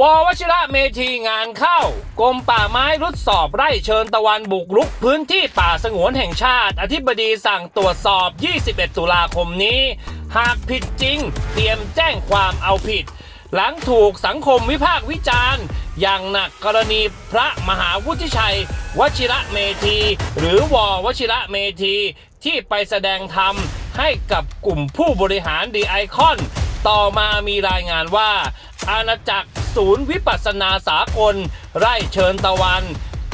ววชิระเมธีงานเข้ากรมป่าไม้รุดสอบไร่เชิญตะวันบุกรุกพื้นที่ป่าสงวนแห่งชาติ อธิบดีสั่งตรวจสอบ 21 ตุลาคมนี้ หากผิดจริง เตรียมแจ้งความเอาผิด หลังถูกสังคมวิพากษ์วิจารณ์ อย่างหนักกรณีพระมหาวุฒิชัย วชิระเมธี หรือววชิระเมธี ที่ไปแสดงธรรมให้กับกลุ่มผู้บริหารดีไอคอนต่อมามีรายงานว่า อาณาจักรศูนย์วิปัสสนาสากล ไร่เชิญตะวัน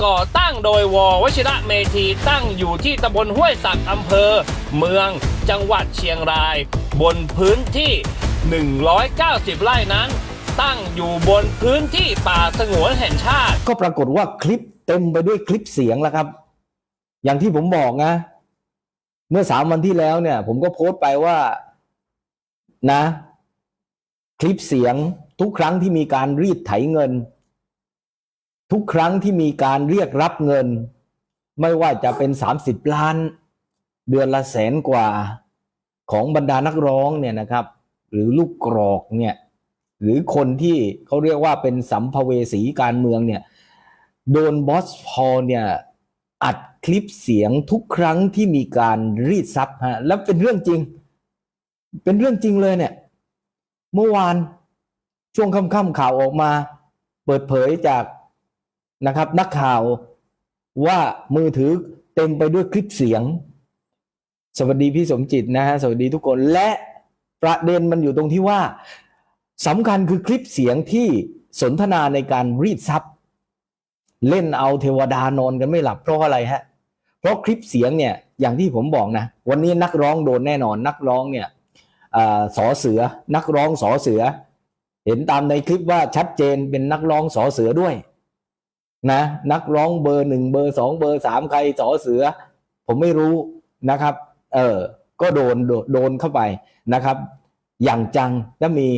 ก่อตั้งโดยววชิระเมธีตั้งอยู่ที่ตำบลห้วยสักอำเภอ เมืองจังหวัดเชียงราย บนพื้นที่ 190 ไร่นั้น ตั้งอยู่บนพื้นที่ป่าสงวนแห่งชาติ ก็ปรากฏว่าคลิปเต็มไปด้วยคลิปเสียงแล้วครับ อย่างที่ผมบอกนะ เมื่อสามวันที่แล้วเนี่ย ผมก็โพสต์ไปว่านะ คลิปเสียง ทุกครั้งที่มีการรีดไถเงิน ทุกครั้งที่มีการเรียกรับเงิน ไม่ว่าจะเป็นสามสิบล้าน เดือนละแสนกว่าของบรรดานักร้องเนี่ยนะครับ หรือลูกกรอกเนี่ยหรือคนที่เขาเรียกว่าเป็นสัมภเวสีการเมืองเนี่ยโดนบอสพอเนี่ยอัดคลิปเสียงทุกครั้งที่มีการรีดทรัพย์ฮะแล้วเป็นเรื่องจริง เป็นเรื่องจริงเลยเนี่ย เมื่อวาน ช่วงค่ำๆข่าวออกมา เปิดเผยจากนะครับ นักข่าวว่ามือถือเต็มไปด้วยคลิปเสียง สวัสดีพี่สมจิตนะฮะสวัสดีทุกคนและประเด็นมันอยู่ตรงที่ว่าสำคัญคือคลิปเสียงที่สนทนาในการรีดทรัพย์เล่นเอาเทวดานอนกันไม่หลับเพราะอะไรฮะ เพราะคลิปเสียงเนี่ยอย่างที่ผมบอกนะ วันนี้นักร้องโดนแน่นอนนักร้องเนี่ยอสอเสือนักร้องสอเสือ เห็นตามในคลิปว่าชัดเจนเป็นนักร้องสอเสือด้วย นะ นักร้องเบอร์หนึ่งเบอร์สองเบอร์สามใครสอเสือ ผมไม่รู้นะครับ เออก็โดนโดนโดนเข้าไปนะครับ อย่างจังและมี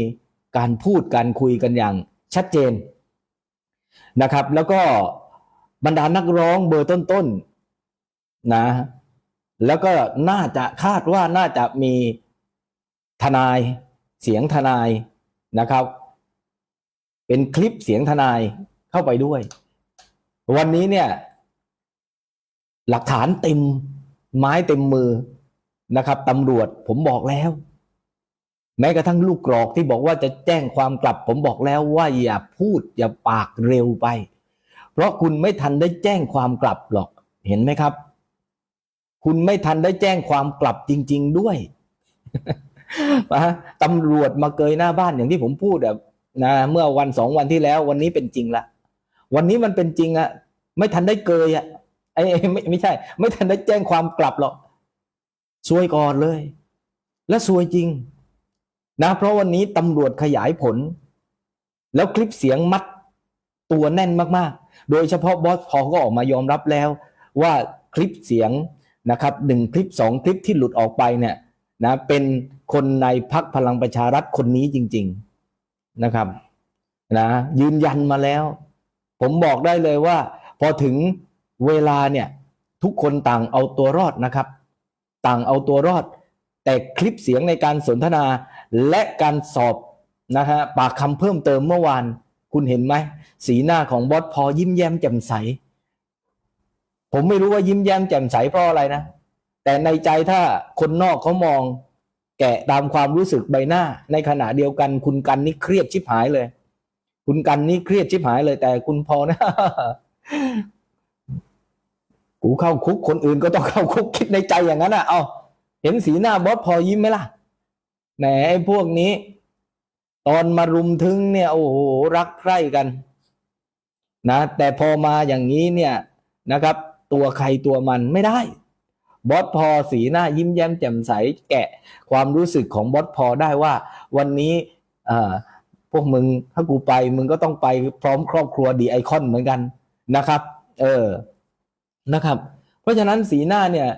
การพูดการคุยกันอย่างชัดเจนนะครับ แล้วก็บรรดานักร้องเบอร์ต้นๆนะ แล้วก็น่าจะคาดว่าน่าจะมีทนายเสียงทนายนะครับ เป็นคลิปเสียงทนายเข้าไปด้วย วันนี้เนี่ย หลักฐานเต็มไม้เต็มมือนะครับตำรวจผมบอกแล้ว แม้กระทั่งลูกกรอกที่บอกว่าจะแจ้งความกลับ ผมบอกแล้วว่าอย่าพูดอย่าปากเร็วไป เพราะคุณไม่ทันได้แจ้งความกลับหรอกเห็นไหมครับ คุณไม่ทันได้แจ้งความกลับจริง ๆด้วยตำรวจมาเกยหน้าบ้านอย่างที่ผมพูดแบบ นะเมื่อวันสองวันที่แล้ว วันนี้เป็นจริงละวันนี้มันเป็นจริงอะไม่ทันได้เกยอะไอ้ไม่ไม่ใช่ ไม่ทันได้แจ้งความกลับหรอกซวยก่อนเลย และซวยจริง นะ เพราะวันนี้ตำรวจขยายผล แล้วคลิปเสียงมัดตัวแน่นมากๆ โดยเฉพาะบอสพอก็ออกมายอมรับแล้ว ว่าคลิปเสียงนะครับหนึ่งคลิปสองคลิปที่หลุดออกไปเนี่ยนะเป็นคนในพักพลังประชารัฐคนนี้จริง ๆ นะครับนะยืนยันมาแล้ว ผมบอกได้เลยว่า พอถึงเวลาเนี่ยทุกคนต่างเอาตัวรอดนะครับ ต่างเอาตัวรอด แต่คลิปเสียงในการสนทนาและการสอบนะฮะปากคำเพิ่มเติมเมื่อวาน คุณเห็นไหม สีหน้าของบอสพอยิ้มแย้มแจ่มใส ผมไม่รู้ว่ายิ้มแย้มแจ่มใสเพราะอะไรนะ แต่ในใจถ้าคนนอกเขามอง แกะตามความรู้สึกใบหน้า ในขณะเดียวกัน คุณกันนี่เครียดชิบหายเลย คุณกันนี่เครียดชิบหายเลย แต่คุณพอนะกูเข้าคุกคนอื่นก็ต้องเข้าคุกคิดในใจอย่างนั้นอะเอาเห็นสีหน้าบอสพอยิ้มไหมล่ะแหมไอ้พวกนี้ ตอนมารุมถึงเนี่ย โอ้โหรักใคร่กัน นะ แต่พอมาอย่างนี้เนี่ยนะครับ ตัวใครตัวมันไม่ได้ บอสพอสีหน้ายิ้มแย้มแจ่มใสแกะความรู้สึกของบอสพอได้ว่า วันนี้พวกมึงถ้ากูไปมึงก็ต้องไปพร้อมครอบครัวดีไอคอนเหมือนกันนะครับ เออนะครับ เพราะฉะนั้นสีหน้าเนี่ย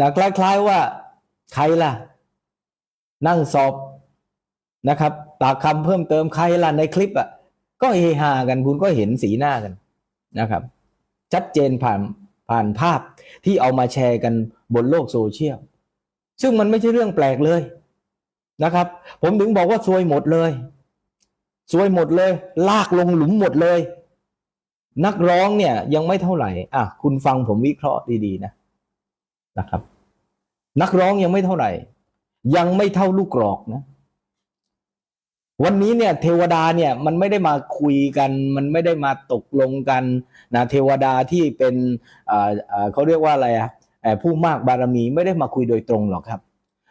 นะคล้ายๆว่าใครล่ะ นั่งสอบนะครับ ปากคำเพิ่มเติมใครล่ะในคลิปอะก็เฮฮากันคุณก็เห็นสีหน้ากันนะครับ ชัดเจนผ่าน ผ่านภาพที่เอามาแชร์กันบนโลกโซเชียล ซึ่งมันไม่ใช่เรื่องแปลกเลยนะครับ ผมถึงบอกว่าซวยหมดเลยซวยหมดเลย ลากลงหลุมหมดเลย นักร้องเนี่ยยังไม่เท่าไหร่อะคุณฟังผมวิเคราะห์ดีๆนะนะครับ นักร้องยังไม่เท่าไหร่ ยังไม่เท่าลูกกรอกนะ วันนี้เนี่ยเทวดาเนี่ยมันไม่ได้มาคุยกัน มันไม่ได้มาตกลงกันนะเทวดาที่เป็นอ่าเขาเรียกว่าอะไรอะผู้มากบารมีไม่ได้มาคุยโดยตรงหรอกครับ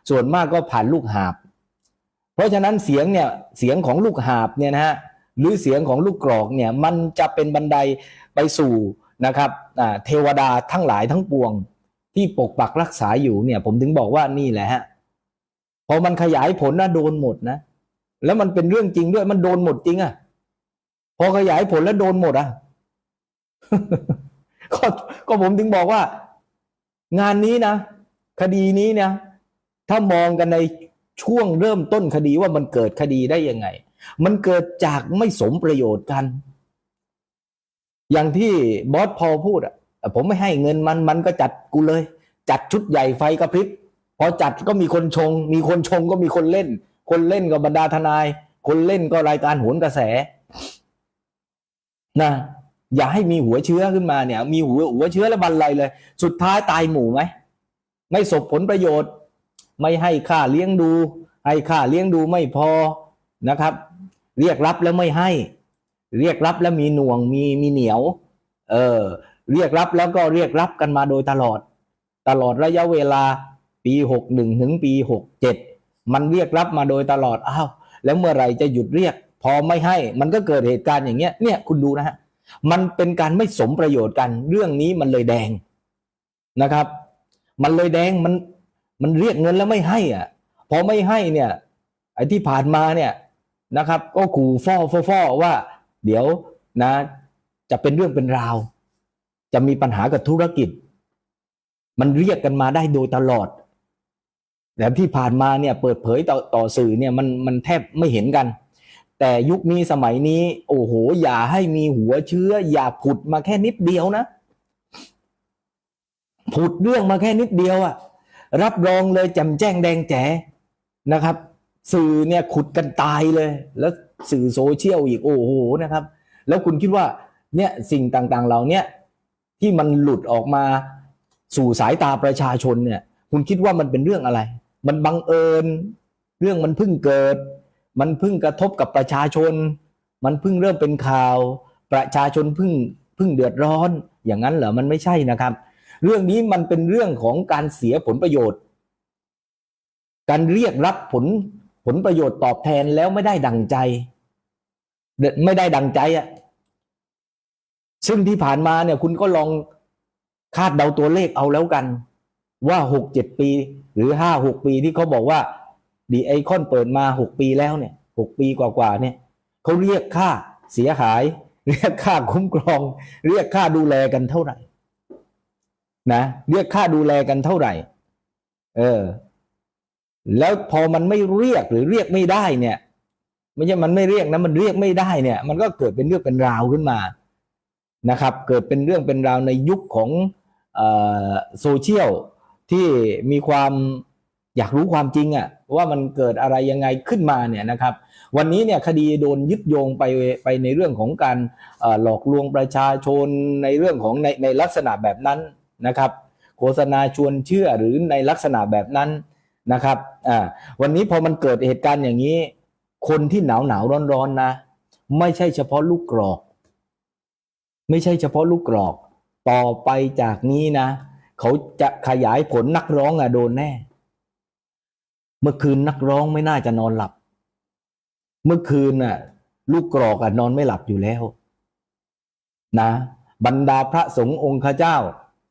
ส่วนมากก็ผ่านลูกหาบ เพราะฉะนั้นเสียงเนี่ยเสียงของลูกหาบเนี่ยนะฮะหรือเสียงของลูกกรอกเนี่ยมันจะเป็นบันไดไปสู่นะครับเทวดาทั้งหลายทั้งปวง ที่ปกปักรักษาอยู่เนี่ยผมถึงบอกว่านี่แหละฮะพอมันขยายผลนะโดนหมดนะ แล้วมันเป็นเรื่องจริงด้วยมันโดนหมดจริงอะพอขยายผลแล้วโดนหมดอะก็ก็ผมถึงบอกว่า งานนี้นะคดีนี้นะถ้ามองกันในช่วงเริ่มต้นคดีว่ามันเกิดคดีได้ยังไง มันเกิดจากไม่สมประโยชน์กัน อย่างที่บอสพอลพูดอะผมไม่ให้เงินมันมันก็จัดกูเลย จัดชุดใหญ่ไฟกระพริบพอจัดก็มีคนชง มีคนชงก็มีคนเล่น คนเล่นก็บรรดาทนาย คนเล่นก็รายการโหนกระแสนะอย่าให้มีหัวเชื้อขึ้นมาเนี่ย มีหัวหัวเชื้อแล้วบันไลเลย สุดท้ายตายหมู่ไหมไม่สบผลประโยชน์ ไม่ให้ค่าเลี้ยงดู ให้ค่าเลี้ยงดูไม่พอนะครับ เรียกรับแล้วไม่ให้ เรียกรับแล้วมีหน่วงมีมีเหนียว เออเรียกรับแล้วก็เรียกรับกันมาโดยตลอด ตลอดระยะเวลาปีหกหนึ่งถึงปีหกเจ็ด มันเรียกรับมาโดยตลอดอ้าวแล้วเมื่อไหร่จะหยุดเรียก พอไม่ให้มันก็เกิดเหตุการณ์อย่างเงี้ยเนี่ยคุณดูนะฮะมันเป็นการไม่สมประโยชน์กันเรื่องนี้มันเลยแดงนะครับ มันเลยแดงมันมันเรียกเงินแล้วไม่ให้อะพอไม่ให้เนี่ยไอ้ที่ผ่านมาเนี่ยนะครับ ก็ขู่ฟ่อฟ่อฟอว่า เดี๋ยวนะ จะเป็นเรื่องเป็นราว จะมีปัญหากับธุรกิจ มันเรียกกันมาได้โดยตลอด แต่ที่ผ่านมาเนี่ยเปิดเผยต่อต่อสื่อเนี่ยมันมันแทบไม่เห็นกัน แต่ยุคนี้สมัยนี้ โอ้โห อย่าให้มีหัวเชื้อ อย่าผุดมาแค่นิดเดียวนะผุดเรื่องมาแค่นิดเดียวอะรับรองเลยจำแจ้งแดงแจ๋นะครับ สื่อเนี่ยขุดกันตายเลย แล้วสื่อโซเชียลอีกโอ้โหนะครับ แล้วคุณคิดว่าเนี่ยสิ่งต่างๆเหล่าเนี้ยที่มันหลุดออกมาสู่สายตาประชาชนเนี่ย คุณคิดว่ามันเป็นเรื่องอะไร มันบังเอิญ เรื่องมันเพิ่งเกิด มันเพิ่งกระทบกับประชาชน มันเพิ่งเริ่มเป็นข่าว ประชาชนเพิ่งเพิ่งเดือดร้อน อย่างนั้นเหรอมันไม่ใช่นะครับ เรื่องนี้มันเป็นเรื่องของการเสียผลประโยชน์ การเรียกรับผลผลประโยชน์ตอบแทนแล้วไม่ได้ดังใจ ไม่ได้ดังใจอะซึ่งที่ผ่านมาเนี่ยคุณก็ลองคาดเดาตัวเลขเอาแล้วกัน ว่าหกเจ็ดปี หรือห้าหกปีที่เขาบอกว่าดีไอคอนเปิดมาหกปีแล้วเนี่ยหกปีกว่าๆเนี่ยเขาเรียกค่าเสียหาย เรียกค่าคุ้มครอง เรียกค่าดูแลกันเท่าไหร่นะเรียกค่าดูแลกันเท่าไหร่ เออ แล้วพอมันไม่เรียกหรือเรียกไม่ได้เนี่ยไม่ใช่มันไม่เรียกนะมันเรียกไม่ได้เนี่ย มันก็เกิดเป็นเรื่องเป็นราวขึ้นมานะครับ เกิดเป็นเรื่องเป็นราวในยุคของออโซเชียล ที่มีความอยากรู้ความจริงอะ่ะว่ามันเกิดอะไรยังไงขึ้นมาเนี่ยนะครับ วันนี้เนี่ยคดีโดนยึดโยงไปไปในเรื่องของการหลอกลวงประชาชนในเรื่องของในในลักษณะแบบนั้นนะครับ โฆษณาชวนเชื่อหรือในลักษณะแบบนั้นนะครับอ่าวันนี้พอมันเกิดเหตุการณ์อย่างนี้ คนที่หนาวหนาวร้อนร้อนๆนะ ไม่ใช่เฉพาะลูกกรอก ไม่ใช่เฉพาะลูกกรอก ต่อไปจากนี้นะ เขาจะขยายผลนักร้องอะโดนแน่ เมื่อคืนนักร้องไม่น่าจะนอนหลับ เมื่อคืนน่ะ ลูกกรอกอะนอนไม่หลับอยู่แล้ว นะ บรรดาพระสงฆ์องค์ข้าเจ้า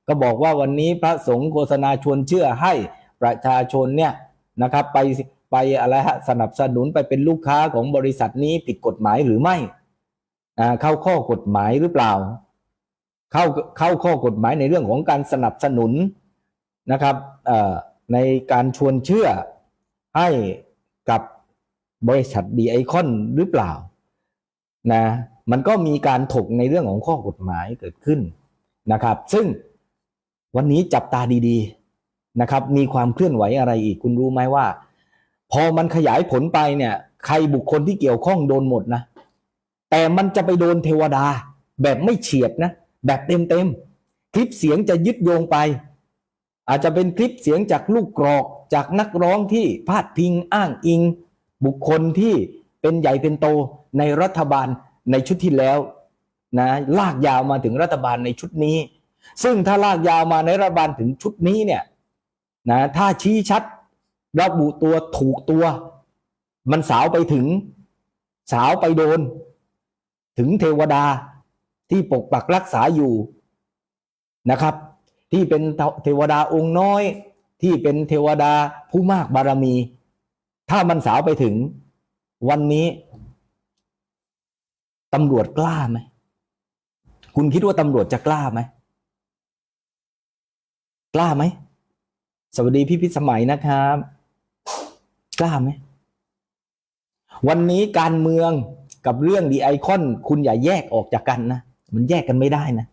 ก็บอกว่าวันนี้พระสงฆ์โฆษณาชวนเชื่อให้ประชาชนเนี่ยนะครับ ไปไปอะไรฮะสนับสนุนไปเป็นลูกค้าของบริษัทนี้ผิดกฎหมายหรือไม่เข้าข้อกฎหมายหรือเปล่า เข้าเข้าข้อกฎหมายในเรื่องของการสนับสนุนนะครับในการชวนเชื่อให้กับบริษัทดีไอคอนหรือเปล่านะมันก็มีการถกในเรื่องของข้อกฎหมายเกิดขึ้นนะครับ ซึ่งวันนี้จับตาดีๆนะครับ มีความเคลื่อนไหวอะไรอีกคุณรู้ไหมว่า พอมันขยายผลไปเนี่ย ใครบุคคลที่เกี่ยวข้องโดนหมดนะ แต่มันจะไปโดนเทวดาแบบไม่เฉียดนะ แบบเต็มๆคลิปเสียงจะยึดโยงไป อาจจะเป็นคลิปเสียงจากลูกกรอกจากนักร้องที่พาดพิงอ้างอิง บุคคลที่เป็นใหญ่เป็นโตในรัฐบาลในชุดที่แล้วนะลากยาวมาถึงรัฐบาลในชุดนี้ ซึ่งถ้าลากยาวมาในรัฐบาลถึงชุดนี้เนี่ยนะถ้าชี้ชัดระบุตัวถูกตัว มันสาวไปถึง สาวไปโดน ถึงเทวดา ที่ปกปักรักษาอยู่นะครับ ที่เป็นเทวดาองค์น้อย ที่เป็นเทวดาผู้มากบารมี ถ้ามันสาวไปถึงวันนี้ตำรวจกล้าไหมคุณคิดว่าตำรวจจะกล้าไหมกล้าไหมสวัสดีพี่พิสมัยนะครับ กล้าไหมวันนี้การเมืองกับเรื่องดีไอคอน คุณอย่าแยกออกจากกันนะ มันแยกกันไม่ได้นะ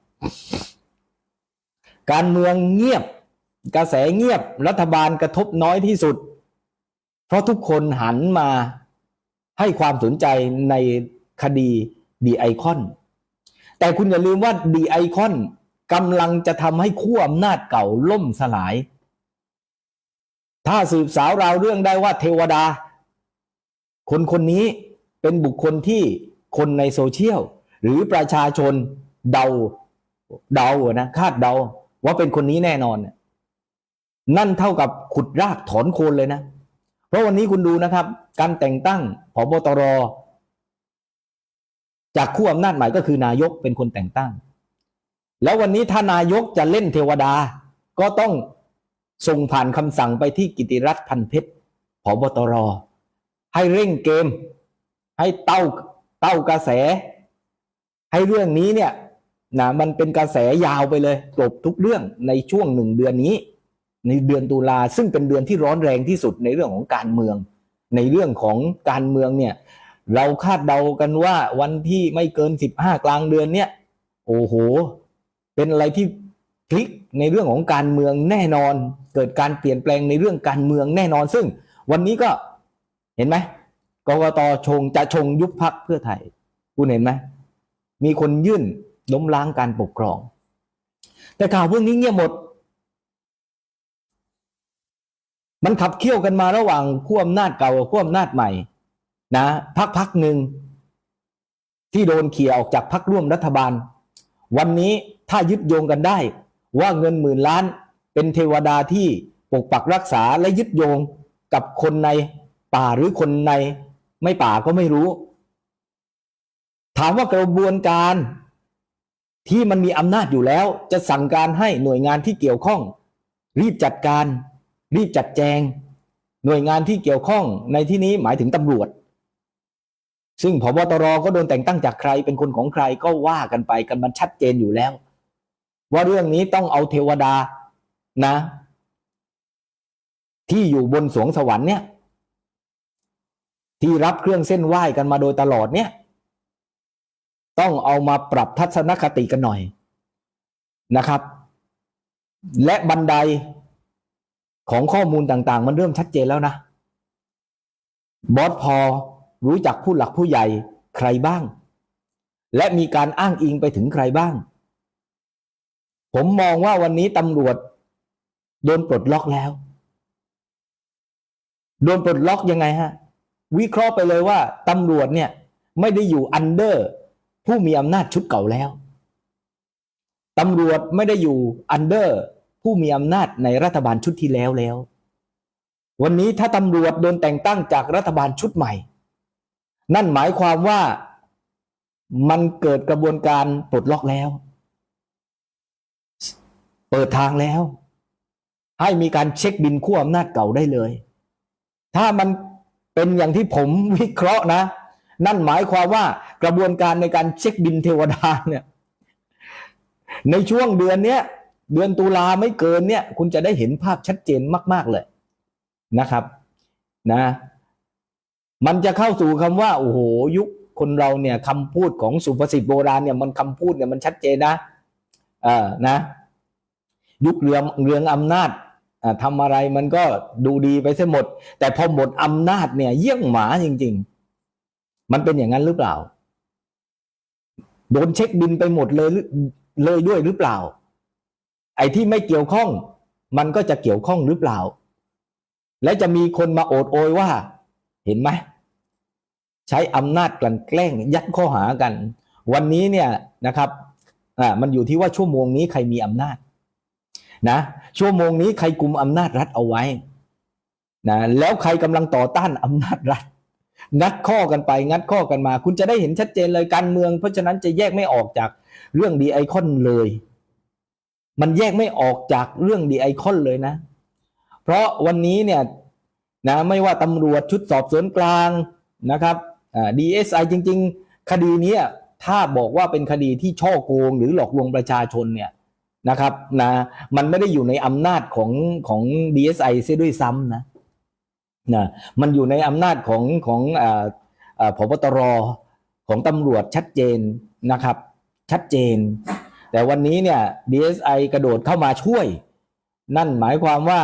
การเมืองเงียบ กระแสเงียบรัฐบาลกระทบน้อยที่สุด เพราะทุกคนหันมาให้ความสนใจในคดีดีไอคอน แต่คุณอย่าลืมว่าดีไอคอนกำลังจะทำให้ขั้วอำนาจเก่าล่มสลาย ถ้าสืบสาวราวเรื่องได้ว่าเทวดา คนคนนี้เป็นบุคคลที่คนในโซเชียล หรือประชาชนเดาเดานะคาดเดาว่าเป็นคนนี้แน่นอน นั่นเท่ากับขุดรากถอนโคนเลยนะ เพราะวันนี้คุณดูนะครับ การแต่งตั้งผบตร จากขั้วอำนาจใหม่ก็คือนายกเป็นคนแต่งตั้ง แล้ววันนี้ถ้านายกจะเล่นเทวดา ก็ต้องส่งผ่านคำสั่งไปที่กิติรัตน์พันเพชรผบตร ให้เร่งเกม ให้เต้าเต้ากระแส ให้เรื่องนี้เนี่ยนะมันเป็นกระแสยาวไปเลยกลบทุกเรื่องในช่วงหนึ่งเดือนนี้ ในเดือนตุลาซึ่งเป็นเดือนที่ร้อนแรงที่สุดในเรื่องของการเมือง ในเรื่องของการเมืองเนี่ยเราคาดเดากันว่าวันที่ไม่เกินสิบห้ากลางเดือนเนี่ยโอ้โห เป็นอะไรที่พลิกในเรื่องของการเมืองแน่นอน เกิดการเปลี่ยนแปลงในเรื่องการเมืองแน่นอน ซึ่งวันนี้ก็เห็นไหมกรกตชงจะชงยุบพักเพื่อไทยคุณเห็นไหม มีคนยื่นล้มล้างการปกครอง แต่ข่าวพวกนี้เงียบหมด มันขับเคี่ยวกันมาระหว่างขั้วอำนาจเก่ากับขั้วอำนาจใหม่ นะพักพักหนึ่งที่โดนเขี่ยออกจากพักร่วมรัฐบาล วันนี้ถ้ายึดโยงกันได้ ว่าเงินหมื่นล้านเป็นเทวดาที่ปกปักรักษาและยึดโยงกับคนในป่าหรือคนในไม่ป่าก็ไม่รู้ ถามว่ากระบวนการที่มันมีอำนาจอยู่แล้ว จะสั่งการให้หน่วยงานที่เกี่ยวข้อง รีบจัดการ รีบจัดแจง หน่วยงานที่เกี่ยวข้องในที่นี้หมายถึงตำรวจ ซึ่งพบตรก็โดนแต่งตั้งจากใครเป็นคนของใครก็ว่ากันไปกันมันชัดเจนอยู่แล้ว ว่าเรื่องนี้ต้องเอาเทวดานะ ที่อยู่บนสวงสวรรค์เนี่ย ที่รับเครื่องเส้นไหว้กันมาโดยตลอดเนี่ย ต้องเอามาปรับทัศนคติกันหน่อยนะครับ และบันไดของข้อมูลต่างๆ มันเริ่มชัดเจนแล้วนะ บอสพอรู้จักผู้หลักผู้ใหญ่ใครบ้าง และมีการอ้างอิงไปถึงใครบ้าง ผมมองว่าวันนี้ตำรวจโดนปลดล็อกแล้ว โดนปลดล็อกยังไงฮะ วิเคราะห์ไปเลยว่าตำรวจเนี่ย ไม่ได้อยู่อันเดอร์ ผู้มีอำนาจชุดเก่าแล้วตำรวจไม่ได้อยู่อันเดอร์ผู้มีอำนาจในรัฐบาลชุดที่แล้วแล้ว วันนี้ถ้าตำรวจโดนแต่งตั้งจากรัฐบาลชุดใหม่ นั่นหมายความว่ามันเกิดกระบวนการปลดล็อกแล้ว เปิดทางแล้ว ให้มีการเช็คบินขั้วอำนาจเก่าได้เลย ถ้ามันเป็นอย่างที่ผมวิเคราะห์นะ นั่นหมายความว่ากระบวนการในการเช็คบินเทวดาเนี่ยในช่วงเดือนเนี้ยเดือนตุลาไม่เกินเนี่ยคุณจะได้เห็นภาพชัดเจนมาก ๆเลยนะครับนะ มันจะเข้าสู่คำว่าโอ้โหยุคคนเราเนี่ยคำพูดของสุภาษิตโบราณเนี่ยมันคำพูดเนี่ยมันชัดเจนนะเออนะ ยุคเรืองเรืองอำนาจอ่าทำอะไรมันก็ดูดีไปเสียหมด แต่พอหมดอำนาจเนี่ยเยี่ยงหมาจริง ๆ มันเป็นอย่างนั้นหรือเปล่า โดนเช็คบินไปหมดเลยเลยด้วยหรือเปล่า ไอ้ที่ไม่เกี่ยวข้อง มันก็จะเกี่ยวข้องหรือเปล่า และจะมีคนมาโอดโอยว่า เห็นไหมใช้อำนาจกลั่นแกล้งยัดข้อหากัน วันนี้เนี่ยนะครับอ่ามันอยู่ที่ว่าชั่วโมงนี้ใครมีอำนาจนะชั่วโมงนี้ใครกลุ่มอำนาจรัฐเอาไว้นะแล้วใครกำลังต่อต้านอำนาจรัฐ งัดข้อกันไปงัดข้อกันมา คุณจะได้เห็นชัดเจนเลยการเมือง เพราะฉะนั้นจะแยกไม่ออกจากเรื่องดีไอคอนเลย มันแยกไม่ออกจากเรื่องดีไอคอนเลยนะ เพราะวันนี้เนี่ยนะไม่ว่าตำรวจชุดสอบสวนกลางนะครับอ่า DSI จริง ๆ คดีนี้ถ้าบอกว่าเป็นคดีที่ช่อโกงหรือหลอกลวงประชาชนเนี่ยนะครับนะมันไม่ได้อยู่ในอำนาจของของ DSI เสียด้วยซ้ำนะ นะมันอยู่ในอำนาจของของอ่าอ่าพบตรของตำรวจชัดเจนนะครับ ชัดเจน แต่วันนี้เนี่ย DSI กระโดดเข้ามาช่วย นั่นหมายความว่า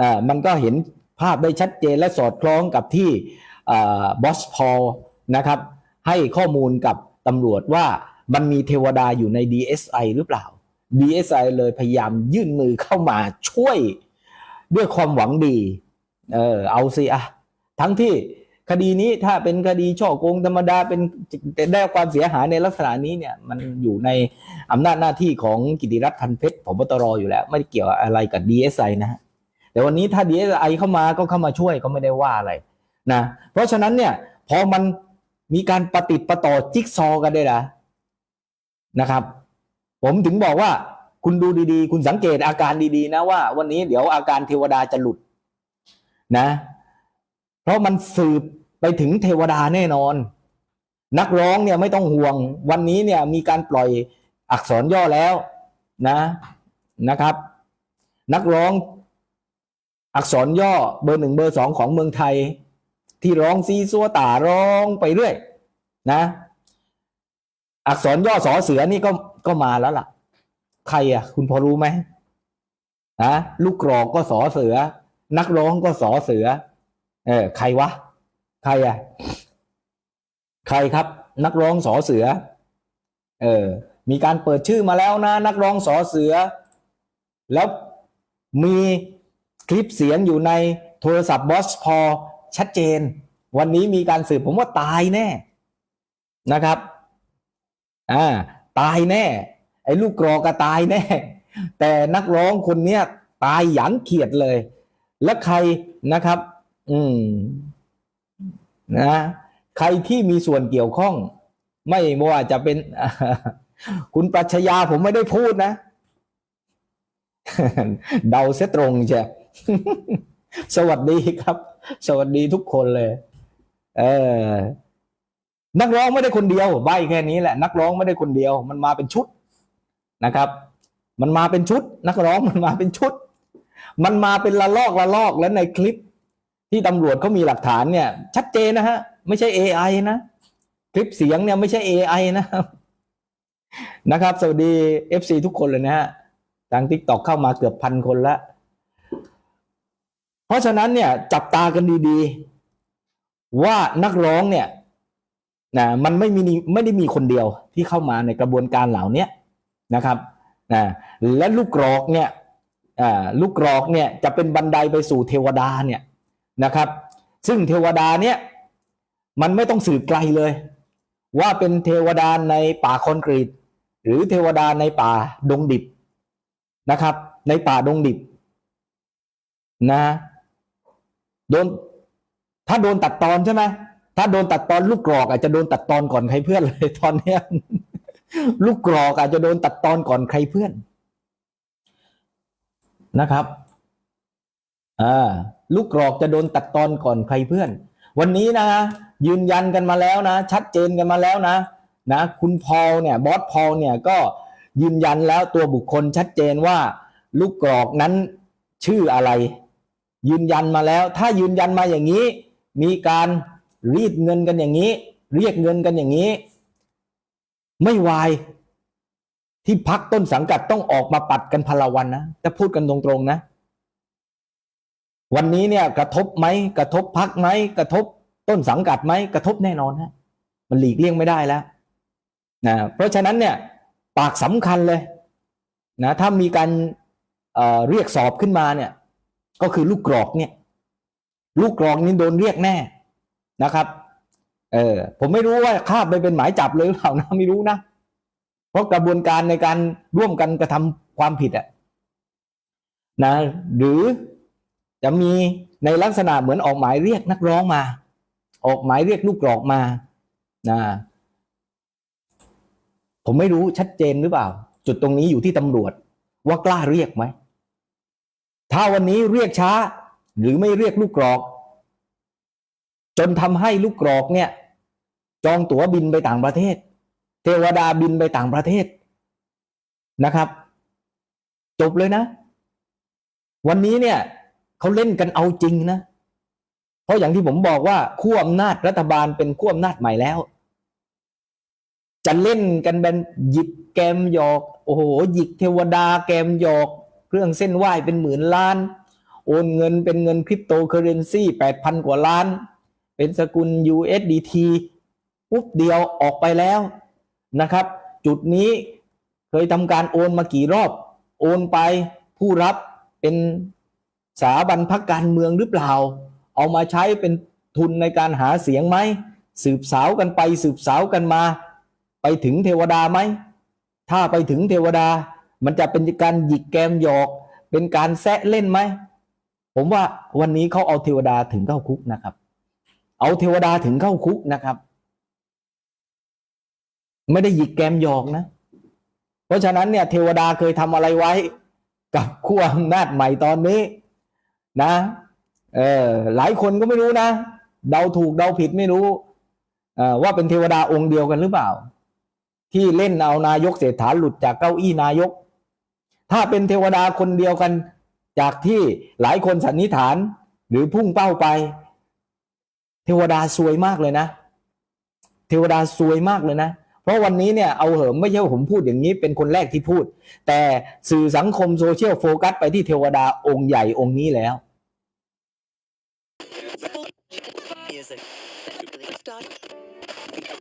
อ่ามันก็เห็นภาพได้ชัดเจนและสอดคล้องกับที่บอสพอลนะครับ ให้ข้อมูลกับตำรวจว่ามันมีเทวดาอยู่ใน DSI หรือเปล่า DSI เลยพยายามยื่นมือเข้ามาช่วยด้วยความหวังดี เออเอาสิอะทั้งที่คดีนี้ถ้าเป็นคดีช่อโกงธรรมดาเป็นได้ความเสียหายในลักษณะนี้เนี่ย มันอยู่ในอำนาจหน้าที่ของกิติรัตน์พันเพชรผบตรอยู่แล้ว ไม่เกี่ยวอะไรกับ DSI นะฮะแต่วันนี้ถ้า DSI เข้ามาก็เข้ามาช่วยก็ไม่ได้ว่าอะไรนะเพราะฉะนั้นเนี่ยพอมันมีการประติประต่อจิ๊กซอกันได้วยนะนะครับ ผมถึงบอกว่าคุณดูดีๆ คุณสังเกตอาการดีๆ นะว่า วันนี้เดี๋ยวอาการเทวดาจะหลุด นะ เพราะมันสืบไปถึงเทวดาแน่นอน นักร้องเนี่ยไม่ต้องห่วง วันนี้เนี่ยมีการปล่อยอักษรย่อแล้วนะนะครับ นักร้องอักษรย่อเบอร์หนึ่งเบอร์สองของเมืองไทย ที่ร้องซีซัวตาร้องไปเรื่อยนะ อักษรย่อสอเสือนี่ก็ก็มาแล้วล่ะ ใครอะ คุณพอรู้ไหมนะลูกกรอกก็สอเสือ นักร้องก็สอเสือ เออ ใครวะ ใครอะ ใครครับ นักร้องสอเสือ เออ มีการเปิดชื่อมาแล้วนะ นักร้องสอเสือ แล้วมีคลิปเสียงอยู่ในโทรศัพท์บอสพอชัดเจน วันนี้มีการสืบผมว่าตายแน่นะครับ อ่า ตายแน่ ไอ้ลูกกรอกก็ตายแน่ แต่นักร้องคนเนี้ยตายหยันเขียดเลย และใครนะครับ อืมนะใครที่มีส่วนเกี่ยวข้อง ไม่ว่าจะเป็น คุณปรัชญาผมไม่ได้พูดนะ เดาเสตรงใช่สวัสดีครับ สวัสดีทุกคนเลย เออ นักร้องไม่ได้คนเดียว ใบแค่นี้แหละ นักร้องไม่ได้คนเดียว มันมาเป็นชุดนะครับ มันมาเป็นชุด นักร้องมันมาเป็นชุด มันมาเป็นละลอกละลอกแล้วในคลิปที่ตำรวจเขามีหลักฐานเนี่ย ชัดเจนนะฮะ ไม่ใช่ AI นะ คลิปเสียงเนี่ยไม่ใช่ AI นะครับนะครับ สวัสดี FC ทุกคนเลยนะฮะทาง TikTok เข้ามาเกือบพันคนละ เพราะฉะนั้นเนี่ย จับตากันดีๆ ว่านักร้องเนี่ยนะมันไม่มีไม่ได้มีคนเดียวที่เข้ามาในกระบวนการเหล่านี้นะครับนะและลูกกรอกเนี่ย ลูกกรอกเนี่ยจะเป็นบันไดไปสู่เทวดาเนี่ยนะครับ ซึ่งเทวดาเนี่ยมันไม่ต้องสืบไกลเลย ว่าเป็นเทวดาในป่าคอนกรีต หรือเทวดาในป่าดงดิบนะครับ ในป่าดงดิบนะโดนถ้าโดนตัดตอนใช่ไหมถ้าโดนตัดตอนลูกกรอกอาจจะโดนตัดตอนก่อนใครเพื่อนเลยตอนเนี้ยลูกกรอกอาจจะโดนตัดตอนก่อนใครเพื่อน นะครับอ่าลูกกรอกจะโดนตัดตอนก่อนใครเพื่อน วันนี้นะ ยืนยันกันมาแล้วนะ ชัดเจนกันมาแล้วนะนะคุณพอลเนี่ยบอสพอลเนี่ยก็ยืนยันแล้วตัวบุคคลชัดเจนว่า ลูกกรอกนั้นชื่ออะไร ยืนยันมาแล้ว ถ้ายืนยันมาอย่างนี้ มีการรีดเงินกันอย่างนี้ เรียกเงินกันอย่างนี้ ไม่วาย ที่พักต้นสังกัดต้องออกมาปัดกันพลวันนะจะพูดกันตรงๆนะ วันนี้เนี่ยกระทบไหมกระทบพักไหมกระทบต้นสังกัดไหมกระทบแน่นอนฮะมันหลีกเลี่ยงไม่ได้แล้วนะเพราะฉะนั้นเนี่ยปากสำคัญเลยนะถ้ามีการเเรียกสอบขึ้นมาเนี่ย ก็คือลูกกรอกเนี่ย ลูกกรอกนี่โดนเรียกแน่นะครับ เออผมไม่รู้ว่าคาบไปเป็นหมายจับเลยหรือเปล่านะไม่รู้นะ ราะกระบวนการในการร่วมกันกระทำความผิดอะนะ หรือจะมีในลักษณะเหมือนออกหมายเรียกนักร้องมา ออกหมายเรียกลูกกรอกมานะผมไม่รู้ชัดเจนหรือเปล่า จุดตรงนี้อยู่ที่ตำรวจ ว่ากล้าเรียกไหม ถ้าวันนี้เรียกช้า หรือไม่เรียกลูกกรอก จนทำให้ลูกกรอกเนี่ย จองตั๋วบินไปต่างประเทศ เทวดาบินไปต่างประเทศนะครับ จบเลยนะ วันนี้เนี่ยเขาเล่นกันเอาจริงนะ เพราะอย่างที่ผมบอกว่าขั้วอำนาจรัฐบาลเป็นขั้วอำนาจใหม่แล้ว จะเล่นกันเป็นหยิบแกมหยอก โอ้โหหยิกเทวดาแกมหยอก เครื่องเส้นไหว้เป็นหมื่นล้าน โอนเงินเป็นเงินคริปโตเคอเรนซีแปดพันกว่าล้าน เป็นสกุล USDT ปุ๊บเดียวออกไปแล้ว นะครับ จุดนี้เคยทำการโอนมากี่รอบ โอนไปผู้รับเป็นสถาบันพักการเมืองหรือเปล่า เอามาใช้เป็นทุนในการหาเสียงไหม สืบสาวกันไปสืบสาวกันมา ไปถึงเทวดาไหม ถ้าไปถึงเทวดา มันจะเป็นการหยิกแกมหยอก เป็นการแซะเล่นไหม ผมว่าวันนี้เขาเอาเทวดาถึงเข้าคุกนะครับ เอาเทวดาถึงเข้าคุกนะครับ ไม่ได้หยิกแกมหยอกนะ เพราะฉะนั้นเนี่ยเทวดาเคยทำอะไรไว้ กับขั้วอำนาจใหม่ตอนนี้นะเออหลายคนก็ไม่รู้นะเดาถูกเดาผิดไม่รู้เอ่อว่าเป็นเทวดาองค์เดียวกันหรือเปล่า ที่เล่นเอานายกเศรษฐาหลุดจากเก้าอี้นายก ถ้าเป็นเทวดาคนเดียวกัน จากที่หลายคนสันนิษฐานหรือพุ่งเป้าไป เทวดาซวยมากเลยนะ เทวดาซวยมากเลยนะ เพราะวันนี้เนี่ยเอาเหอะไม่ใช่ว่าผมพูดอย่างนี้เป็นคนแรกที่พูด แต่สื่อสังคมโซเชียลโฟกัสไปที่เทวดาองค์ใหญ่องค์นี้แล้ว